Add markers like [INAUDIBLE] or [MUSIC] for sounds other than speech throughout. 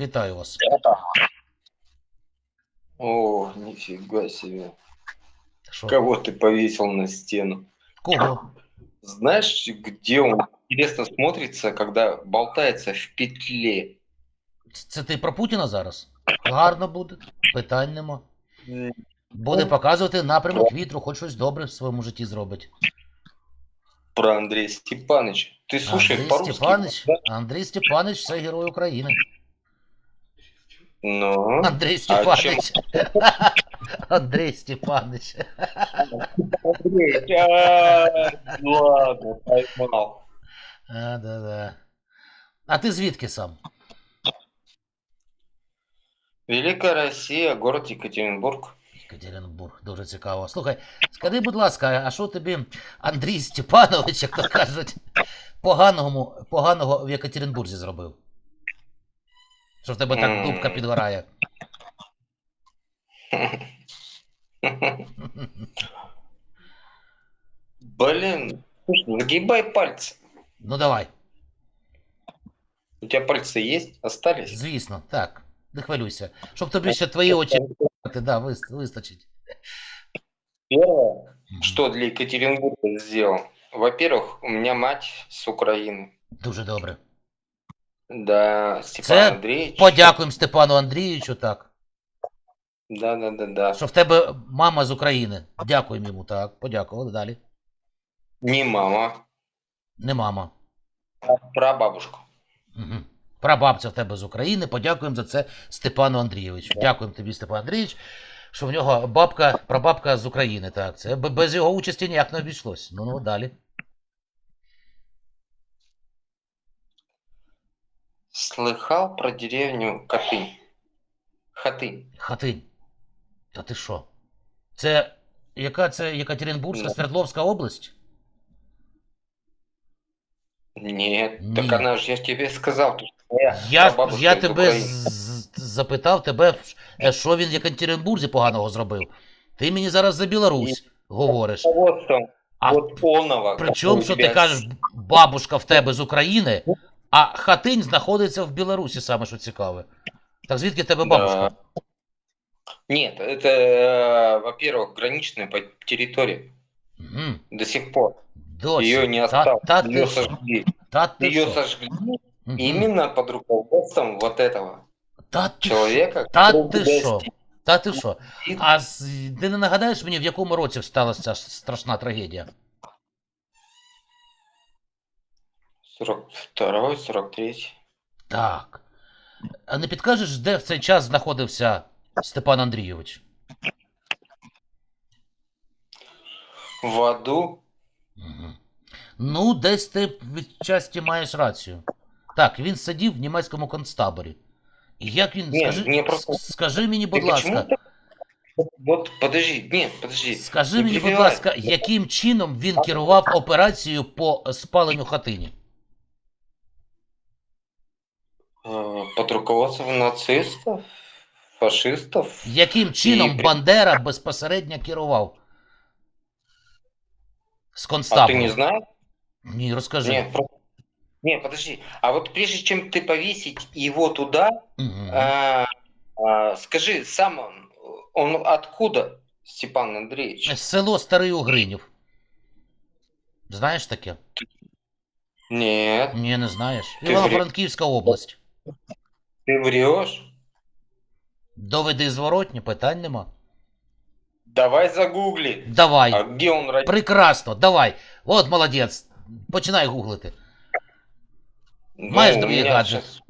Вітаю вас. О, нифига себе. Що? Кого ты повесил на стену? Кого? Знаешь, где он интересно смотрится, когда болтается в петле? Ц- Це ти про Путіна зараз? Гарно буде, питань нема. Буде показувати напрямок вітру, хоч щось добре в своєму житті зробить. Про Андрея Степановича. Ты слушай Андрій по-русски. Степанович. Андрій Степанович це герой України. Ну, [LAUGHS] Андрій Степанович. Андрій Степанович. Андрей, а, ладно, поймал. А, да, да. А ти звідки сам? Великая Россия, город Екатеринбург. Екатеринбург, дуже цікаво. Слухай, скажи, будь ласка, а що тобі Андрій Степанович, як то кажуть, поганого, поганого в Екатеринбурзі зробив? Що в тебе так М. дубка підгорає? Блин, слушай, нагибай пальцы. Ну давай, У тебя пальцы есть? Остались? звісно, так, не хвилюйся. Щоб тобі ще твої очі да, вис- вистачить. Первое, Мгм. что для Екатеринбурга сделал. Во-первых, у меня мать с Украины. Дуже добре. Да, Степан Це Андреевич. Подякуємо Степану Андрійовичу, так. Да, да, да, да. Що в тебе мама з України. Дякуємо йому, так. Подякували далі. Не мама, Не мама. а прабабушка. Угу. Прабабця в тебе з України. Подякуємо за це Степану Андрійовичу. Дякуємо тобі, Степан Андрійович, що в нього бабка, прабабка з України. Так, це б- без його участі ніяк не обійшлось. Ну, ну далі. Слыхал про деревню Катынь? Хатынь. Хатинь. Та ти що? Це яка це Екатеринбурзька, Ну. Свердловська область? Нет, Не. так она же, я ж тебе сказал, что твоя Я, прабабушка я из тебе Украины. з- з- запитав тебе, е, що він в Екатеринбурзі поганого зробив. Ти мені зараз за Білорусь говориш. Руководством А вот полного. Причому, у що ти тебя кажеш, бабушка в тебе з України, а хатинь знаходиться в Білорусі, саме що цікаве. Так звідки в тебе бабушка? Да. Нет, это, э, во-первых, граничная по территории Угу. до сих пор. Досі. Ее не Та, осталось. та Ее ти що? сожгли. Та ти Ее що? сожгли Мгм. именно под руководством вот этого Та ти, человека. та который ти тебя що? стиг. Та ти що? А з- ти не нагадаєш мені, в якому році сталася ця страшна трагедія? 42 43 Так. А не підкажеш, де в цей час знаходився Степан Андрійович? В аду. Мгм. Ну, десь ти відчасті маєш рацію. Так, він сидів в німецькому концтаборі. І як він. Ні, скажи, ні, просто- скажи мені, будь почему ласка, Вот подожди, нет, подожди. скажи не мені, будь ласка, яким чином він керував операцією по спаленню хатині? Под руководством нацистов, фашистов. Яким чином при- Бандера безпосередньо керував? З А концтабору? ты не знаешь? Ні, розкажи. Нет, про- не, подожди. А вот прежде чем ты повесить его туда, Мгм. а, а, скажи, сам он, он откуда, Степан Андреевич? Село Старий Угринів. Знаєш таке? Нет, Ні, не знаєш. Ти Івано-Франківська область. ты врешь. Доведи зворотні, питань нема. Давай загугли. Давай. А где он родился? Прекрасно, давай. От молодець. Починай гуглити. Маешь у другие меня гаджеты? щас-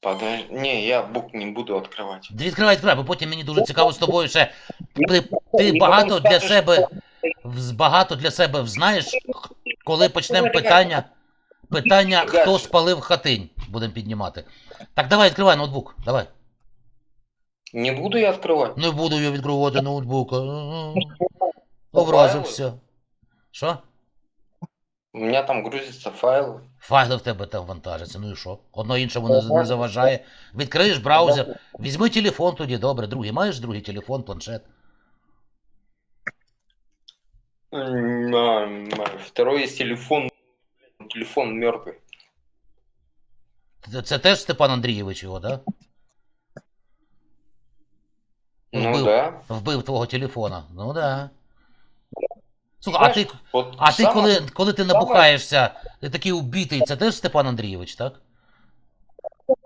Подожди. Не, я бук не буду открывать. Відкривай відкривай, бо потім мені дуже цікаво з тобою ще. Ти, ти І багато потім для скажеш, себе вз- багато для себе знаєш, коли почнемо питання. Питання, хто спалив хатинь, будемо піднімати. Так, давай, відкривай ноутбук. Давай. Не буду я открывать. Не буду я відкривати ноутбука. Образився. Що? У меня там грузятся файлы. Файли в тебе там вантажаться, ну і що? Одно іншому не, не заважає. Відкриєш браузер, візьми телефон тоді, добре, другий. Маєш другий телефон, планшет. Второй есть телефон. Телефон мертвый. це теж Степан Андрійович його, да? Ну Вбив, да. вбив твого телефона. Ну да. Слухай, а ти, Вот а ти коли, коли ти набухаєшся, ти такий убитий, це теж Степан Андрійович, так?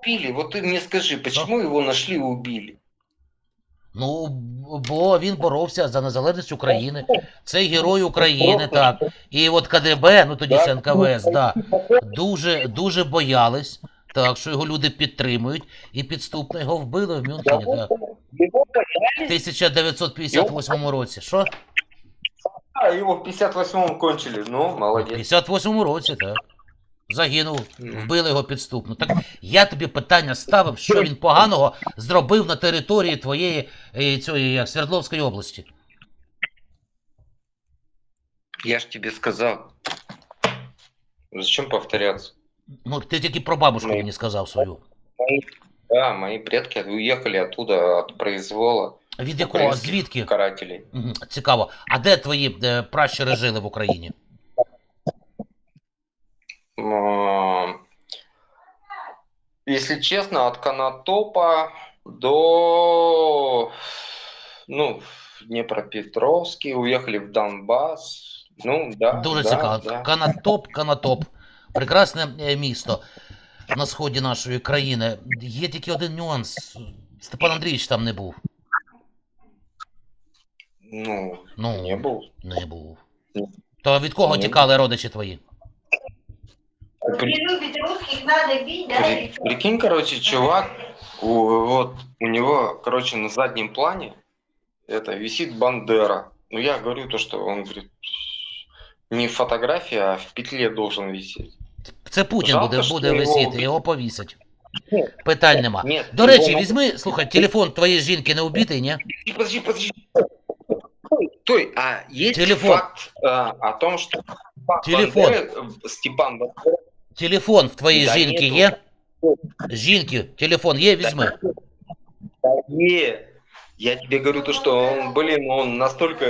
убили? Вот ты мне скажи, почему его нашли и убили? Ну, бо він боровся за незалежність України. Це герой України, так. І от КДБ, ну тоді ще НКВС, да, дуже, дуже боялись, так, що його люди підтримують, і підступно його вбили в Мюнхені, так. В 1958 році. Що? А, его в 58-м кончили. Ну, В молодец. 58-му році, так. Загинув, вбили його підступно. Так я тобі питання ставив, що він поганого зробив на території твоєї е, цієї як, Свердловської області. Я ж тебе сказал. Зачем повторяться? Ну, ти тільки про бабушку мені сказав свою. Да, мои предки уехали оттуда от произвола Від якого? Звідки? карателей. Мгм, Цікаво. А де твої е, пращури жили в Україні? Если честно, от Конотопа до ну, Днепропетровский, уехали в Донбасс. Ну, да. Дуже да, цікаво. да. Канатоп, Канатоп. Прекрасне е, місто на сході нашої країни. Є тільки один нюанс. Степан Андрійович там не був. Ну, Ну, не был. Не був. Ні. То від кого Ні. тікали родичі твої? При- Не любит русских, надо бить, да? при- и всё. прикинь, короче, чувак, у- вот у него, короче, на заднем плане это висит Бандера. Ну, я говорю то, что он говорит, не фотография, а в петле должен висеть. Це Путін Жалко, буде, що буде його висіти, вбили. його повісять. Ні. Питань нема. Нет, До его речі, на- візьми, слухай, телефон твоєї жінки не убитий, ні? Подожди, подожди. Стой, Стой, а есть Телефон. факт а, о том, что Степан Телефон. Бандера, э, Степан Бандера Телефон в твоєї Да жінки нету. є? Жінки, телефон є, візьми. Не, я тебе говорю то, что он, блин, он настолько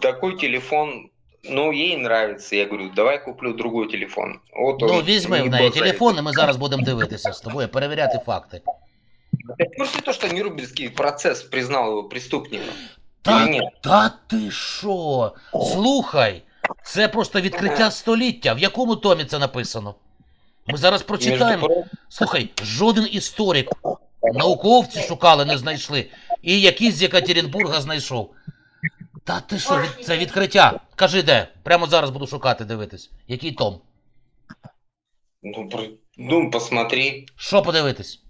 такой телефон, ну ей нравится. Я говорю, давай куплю другой телефон. Вот Ну, візьми в неї телефон, і ми зараз будемо дивитися з тобою, перевіряти факти. Ты в курсе то, что Нюрнбергский процесс признал его преступником? Та, Или нет? та ти що? Слухай, це просто відкриття століття. В якому томі це написано? Ми зараз прочитаємо. Слухай, жоден історик, науковці шукали, не знайшли. І якийсь з Екатеринбурга знайшов. Та ти що, від- це відкриття. Кажи де. Прямо зараз буду шукати, дивитись. Який том? ну, про- ну, посмотри. Що подивитись?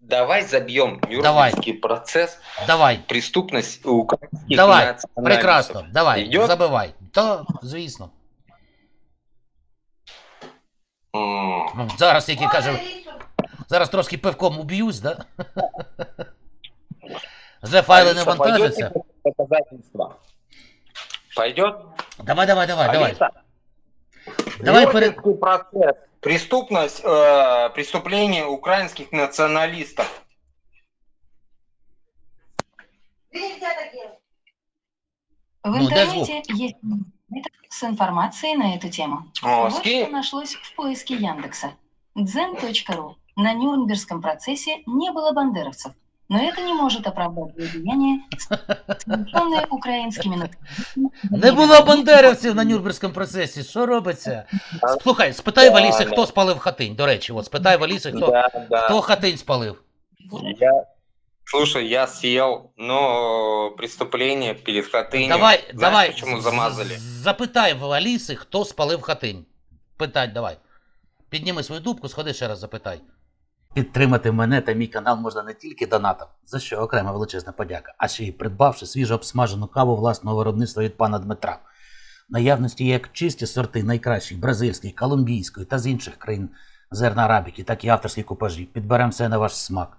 Давай забьем Давай. Нюрнбергский процесс, Давай, преступность украинских Давай, националистов. прекрасно, давай, Йдет? забивай. Та, звісно. Ну, зараз, як лису зараз трошки пивком уб'юсь, да? Вже файли не вантажаться. пойдет доказательства? Пойдет? Давай, давай, давай, давай. Алиса, Давай перед... Нюрнбергский процесс. Преступность, э, преступление украинских националистов. Делать. В Ну, дай звук. интернете есть с информацией на эту тему. О, вот скинь. что нашлось в поиске Яндекса. Дзен.ру. На Нюрнбергском процессе не было бандеровцев, но это не может оправдать деяния, совершенные украинскими националистами. Не було бандерівців на Нюрнберзькому процесі. Що робиться? Слухай, спитай в Аліси, хто спалив хатинь. До речі, от спитай в Аліси, хто, Да, да. хто хатинь спалив. Я... Слушай, я съел, но преступление перед Хатынью. Давай, Знаешь, давай. почему замазали? Запитай в Аліси, хто спалив хатинь. Питай, давай. Підніми свою дубку, сходи ще раз запитай. Підтримати мене та мій канал можна не тільки донатом, за що окрема величезна подяка, а ще й придбавши свіжо обсмажену каву власного виробництва від пана Дмитра. В наявності як чисті сорти найкращих бразильської, колумбійської та з інших країн зерна арабіки, так і авторські купажі. Підберемо все на ваш смак.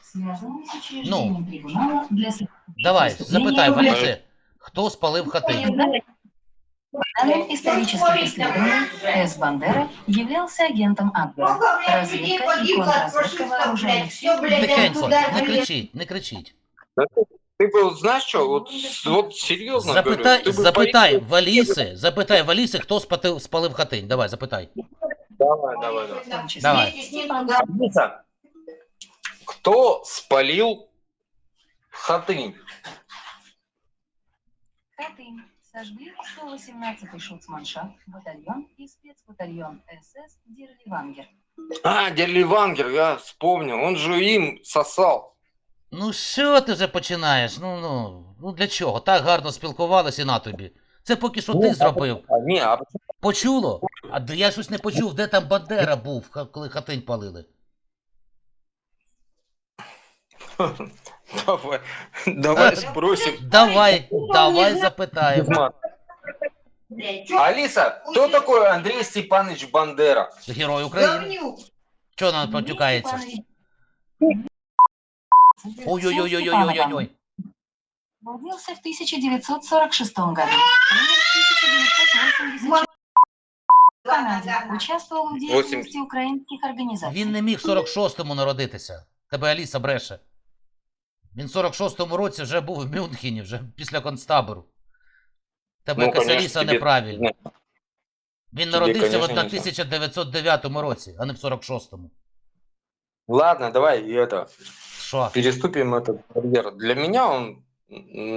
Правоохранительные органы России без проблем связанные с учреждением Ну. трибунала для Давай, запитай в Давай. Аліси, хто спалив хатинь. По данным исторических исследований, С. Бандера являлся агентом Абвера, разведка и контрразведка вооруженных сил. Все, блядь, Тихенько, туда не кричіть, не кричіть. Ты был, знаешь что, вот, с- вот серьезно Запитай, говорю, ты бы запитай поехал- в Аліси, запитай в Аліси, хто спатив, спалив хатинь. Давай, запитай. Давай, давай, давай. В том числе Давай. Вместе кто спалил хатынь? Хатынь сожгли 118-й шуцманшафт, батальон и спецбатальон СС Дирливангер. А, Дерливангер, я вспомнил, он же им сосал. Ну що ти вже починаєш? Ну ну ну для чого? Так гарно спілкувалися і на тобі. Це поки що ти Ну, зробив. А, не, а Почуло? А я щось не почув, де там Бандера був, коли хатинь палили. Давай, давай спросим. Давай, давай запитаємо. Алиса, кто такой Андрей Степанович Бандера? Герой України. Чого вона потюкається? Ой-ой-ой-ой-ой-ой-ой. Родился в 1946 году. Умер в 1984 в Участвовал в деятельности украинских организаций. Він не міг в 46-му народитися. Тебе Аліса бреше. Він в 46-му році вже був в Мюнхені, вже після концтабору. Тебе Ну, якась конечно, Аліса тебе- неправильно. Він народився в конечно, не 1909 році, а не в 46-му. Ладно, давай и это, Що? переступим этот барьер. Для меня он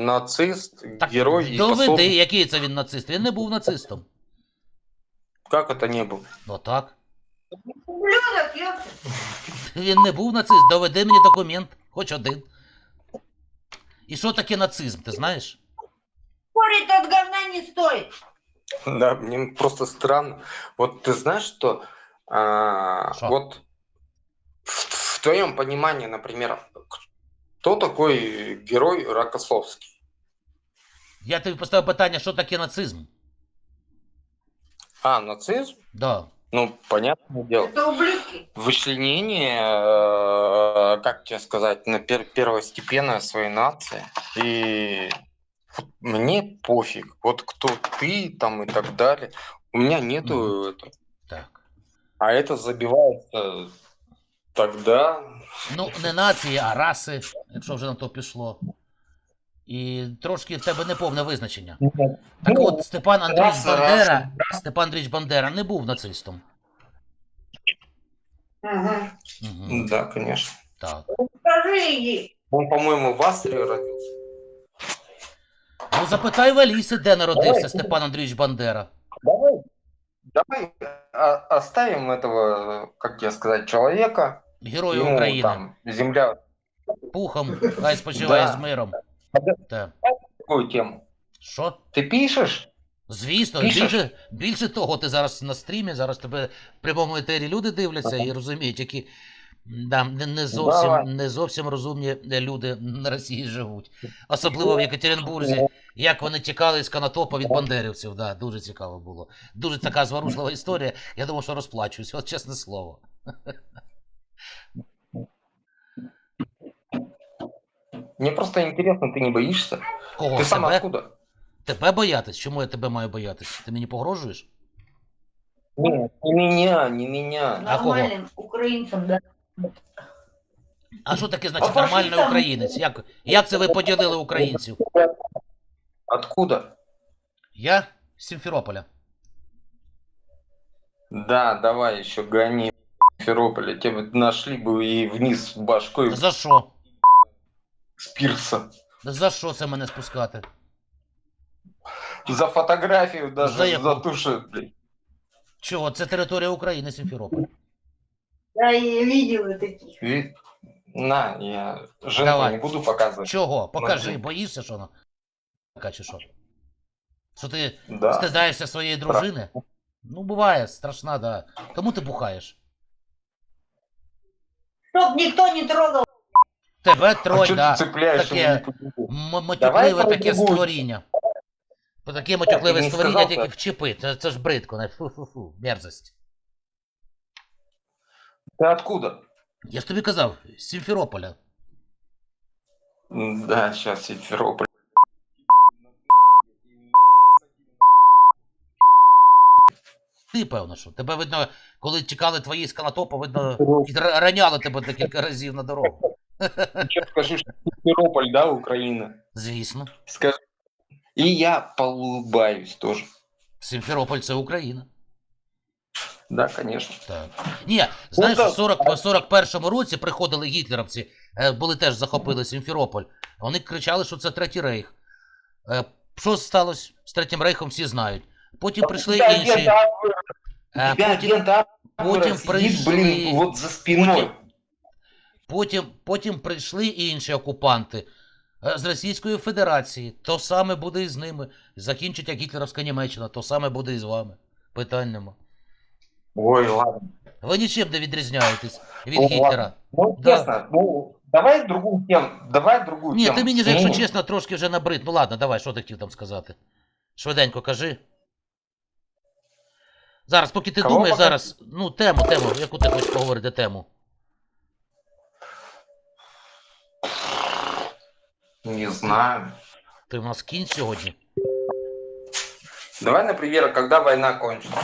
нацист, Так, герой и доведи, посол. який це він нацист. Він не був нацистом. Как это не был? Ну так. Ублюдок, ёпта. Він не був нацист. Доведи мені документ, хоч один. І що таке нацизм, ти знаєш? Спорить от говна не стоит. Да, мне просто странно. Вот ты знаешь, что а, Шо? вот в, в твоем понимании, например, кто такой герой Рокоссовский? Я тобі поставив питання, що таке нацизм? А, нацизм? Да. Ну, понятное дело. Это ублюдки. Вычленение, э, как тебе сказать, на пер- первостепенная своей нации. И вот мне пофиг, вот кто ты там и так далее. У меня нету этого. Так. А это забивается тогда. Ну, не нації, а раси, якщо вже на то пішло. І трошки в тебе неповне визначення. Так Ну, от, Степан Андрійович Бандера, Степан Андрійович Бандера не був нацистом. Ага. Угу. Да, конечно. Так. Он, по-моему, в Австрии родился. Ну, запитай в Аліси, де народився Степан Андрійович Бандера. Давай, давай оставим этого, как тебе сказать, человека. Герой Ему України. там земля Пухом, хай спочиває Да. з миром. Такую тему. Що? Ты пишешь? Звісно, Пишеш? більше, більше того, ти зараз на стрімі, зараз тебе в прямому етері люди дивляться і розуміють, які да, не, не, зовсім, не зовсім розумні люди на Росії живуть. Особливо в Єкатеринбурзі, як вони тікали з канатопа від бандерівців. Да, дуже цікаво було. Дуже така зворушлива історія. Я думав, що розплачуюсь, от чесне слово. Мне просто интересно, ты не боишься? Кого? ты сам тебе? откуда? тебе боятись? Чому я тебе маю боятись? Ти мені погрожуєш? Нет, не меня, не меня. А кого? Нормальным украинцам, да. А що таке значить А фашистам- нормальний українець? Як, як це ви поділили українців? Откуда? Я з Сімферополя. Да, давай еще гони Феррополя. Тебе нашли бы и вниз башкой За що? С пирса. За що це мене спускати? За фотографию даже За за, яку? ту, что, блин, Чого? Це територія України, Сімферополь. Я и видела таких. ви- На, я жену Давай. не буду показывать. Чого? Покажи, Смотри. боїшся, що вона? Така чи що? Що ти Да. стидаєшся своєї дружини? Ну, буває, страшна, да. Кому ти бухаєш? Чтоб никто не трогал. Тебе А тронь, чё да. ты цепляешь Таке его не по- М- Давай матюкливе про таке другу. створіння. Бо Таке матюкливе не створіння сказав, тільки так. вчепи. Це, це ж бридко, не фу-фу-фу, мерзость. Ты откуда? Я ж тобі казав, з Сімферополя. М, Да, сейчас Симферополь. Ти, певно, що. Тебе видно, коли чекали твої з канатопа, видно, р- раняли тебе декілька разів на дорогу. Чё скажу, что Симферополь, да, Украина? Звісно. Скажи. И я поулыбаюсь тоже. Сімферополь це Україна. Да, конечно. Так. Ні, знаєш, так. в 40, 41-му році приходили гітлерівці, е, були теж захопили Сімферополь. Вони кричали, що це Третій Рейх. Е, Що сталося з Третім Рейхом, всі знають. Потім прийшли інші. е, тебя Потім, агент потім сидит, блин, вот за спиной. потім- потім, потім прийшли інші окупанти е, з Російської Федерації. То саме буде і з ними. Закінчить як гітлерівська Німеччина, то саме буде і з вами. Питань нема. Ой, ладно. Ви нічим не відрізняєтесь від О, Гітлера. Ну, Да. честно, ну, давай другую тему. Давай другую Ні, тему. ти мені ж, якщо чесно, трошки вже набрид. Ну ладно, давай, що ти хотів там сказати? Швиденько кажи. Зараз, поки ти Кого думаєш, пока- зараз. Ну, тему, тему, яку ти хочеш поговорити тему. Не знаю. Ти в нас кінь сьогодні. Давай, например, когда война кончится.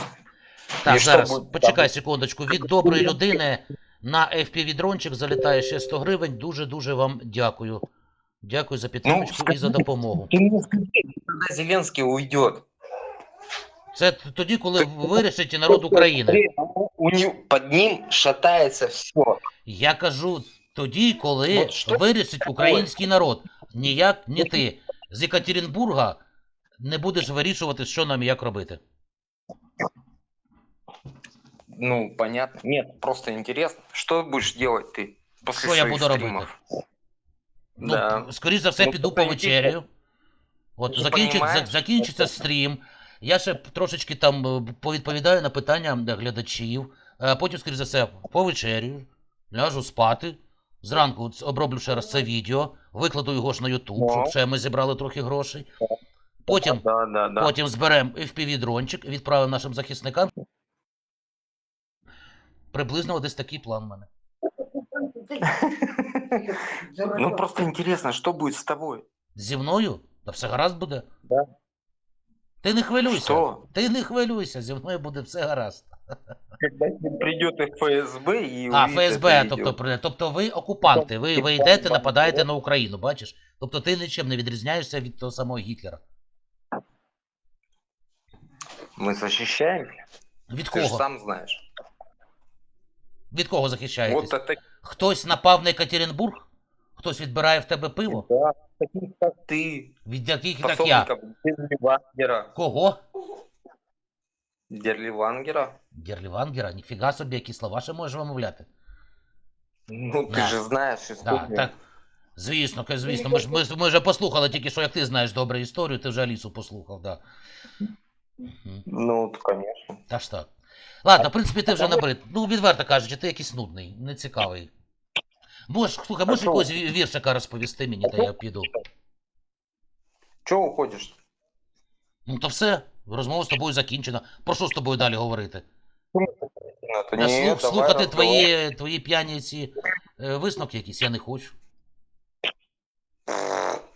Так, І що зараз, буде почекай секундочку. Від доброї людини на FPV-дрончик залітає ще 100 гривень. Дуже-дуже вам дякую. Дякую за підтримку і за допомогу. Ты не скажи, когда Зеленский уйдет. Це тоді, коли вирішить народ України. У под ним шатается все. Я кажу тоді, коли От що вирішить український народ. Ніяк не ти. З Екатеринбурга не будеш вирішувати, що нам і як робити. Ну, понятно. Нет, просто интересно. Что будешь делать ты после Що я своих буду робити? стримов? Ну, Да. скоріш за все, Ну, піду тобто, повечеряю. От Ти закінчить, понімаєш? за- закінчиться стрім. Я ще п- трошечки там е, повідповідаю на питання е, глядачів. Е, Потім, скоріш за все, повечерю, ляжу спати. Зранку ц- оброблю ще раз це відео, викладу його ж на YouTube, щоб ще ми зібрали трохи грошей. Потім Да, да, да. Потім зберемо FPV-дрончик, відправимо нашим захисникам. Приблизно десь такий план в мене. Ну, [LAUGHS] просто интересно, что будет с тобой? Зі мною? Та все гаразд буде. Да. Ти не хвилюйся. Что? Ти не хвилюйся, зі мною буде все гаразд. Когда придет ФСБ и А, увидит ФСБ, это тобто, видео. при- тобто ви окупанти, ви, ви йдете, нападаєте на Україну, бачиш? Тобто ти нічим не відрізняєшся від того самого Гітлера. Мы защищаемся. Від Ты же кого? сам знаешь. Від кого захищаєтесь? Вот это Хтось напав на Екатеринбург? Хтось відбирає в тебе пиво? да, таких как ты, Від яких так я? пособников Дерливангера. Кого? Дерливангера? Герлівангера, ніфіга собі, які слова ще можеш вимовляти. Ну, ты Да. же знаешь Да, так. Звісно, звісно. Ми, ж, ми, ж- ми вже послухали тільки що, як ти знаєш добру історію, ти вже Алісу послухав, да. Ну, т- конечно. Та ж так. Ладно, в принципі, ти вже набрид. Ну, відверто кажучи, ти якийсь нудний, нецікавий. Можеш, слухай, можеш якогось віршика розповісти мені, та я піду. Чего уходишь? Ну то все, розмова з тобою закінчена. Про що з тобою далі говорити? Ну, то Я нет, слух, давай слухати разговор. твої, твої п'яні ці е, висновки якісь я не хочу.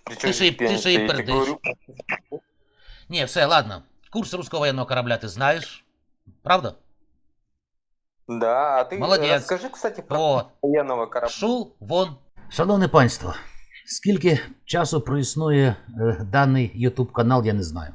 Ты, Ты чё, же и- пьяный ты же и стоишь? Я пердишь. говорю, Ні, все, ладно. Курс руського воєнного корабля ти знаєш. Правда? Да, а ты Молодец. расскажи, кстати, про О, военного корабля. Шул вон. Шановне панство, скільки часу проіснує е, даний YouTube канал, я не знаю.